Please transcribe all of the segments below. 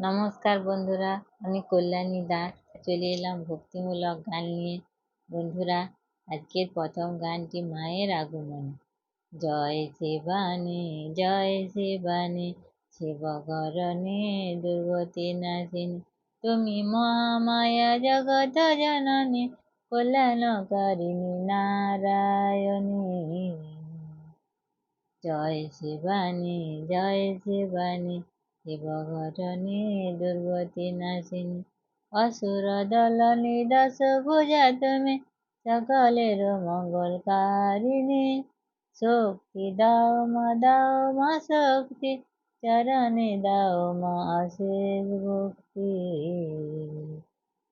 নমস্কার বন্ধুরা, আমি কল্যাণী দাস। চলে এলাম ভক্তিমূলক গান নিয়ে। বন্ধুরা, আজকের প্রথম গানটি মায়ের আগমনে। জয় শিবানী জয় শিবানী শিবকরণে দুর্গতি নাশিনী। তুমি মহামায়া জগত জননী, কল্যাণকারিণী নারায়ণী। জয় শিবানী জয় শিবানী শিবঘটনে দুর্গতি নাশিনী অসুর দলনি দশ ভুজা তুমি, সকলের মঙ্গলকারিণী। শক্তি দাও মা দাও মা শক্তি, চরণে দাও মা অশেষ ভক্তি।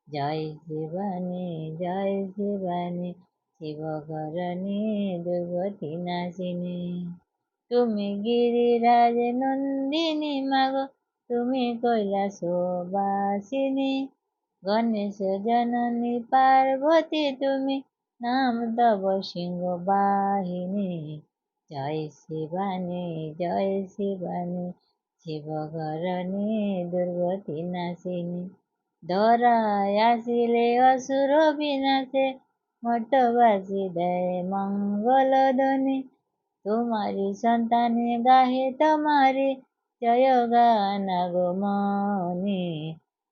জয় শিবানী জয় শিবানী শিবকরণে দুর্গতি নাশিনী তুমি গিরিরাজ নন্দিনী মাগো, তুমি কৈলাসবাসিনী। গণেশ জননী পার্বতী, তুমি নাম তব সিংহ বাহিনী। জয় শিবানী জয় শিবানী শিবকরণী দুর্গতি নাশিনী। ধরায় আসিলে অসুর বিনাশে মঠবাসী দেয় মঙ্গল ধ্বনি। তোমারি সন্তানে গাহে তোমারি জয় গান গো মনি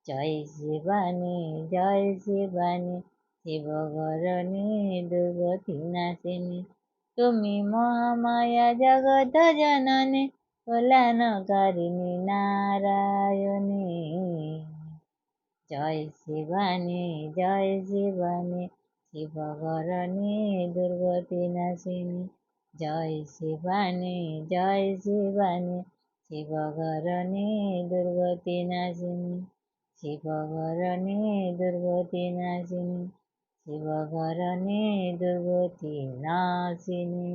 জয় শিবানী জয় শিবানী শিবগরণী দুর্গতি নাশিনী তুমি মহামায়া জগত জননী কল্যাণকারিণী নারায়ণী জয় শিবানী জয় শিবানী শিবগরণী দুর্গতি নাশিনী জয় শিবানী জয় শিবানী। শিবঘরণী দুর্গতি নাশিনী শিবঘরণী দুর্গতি নাশিনী শিবঘরণী দুর্গতি নাশিনী।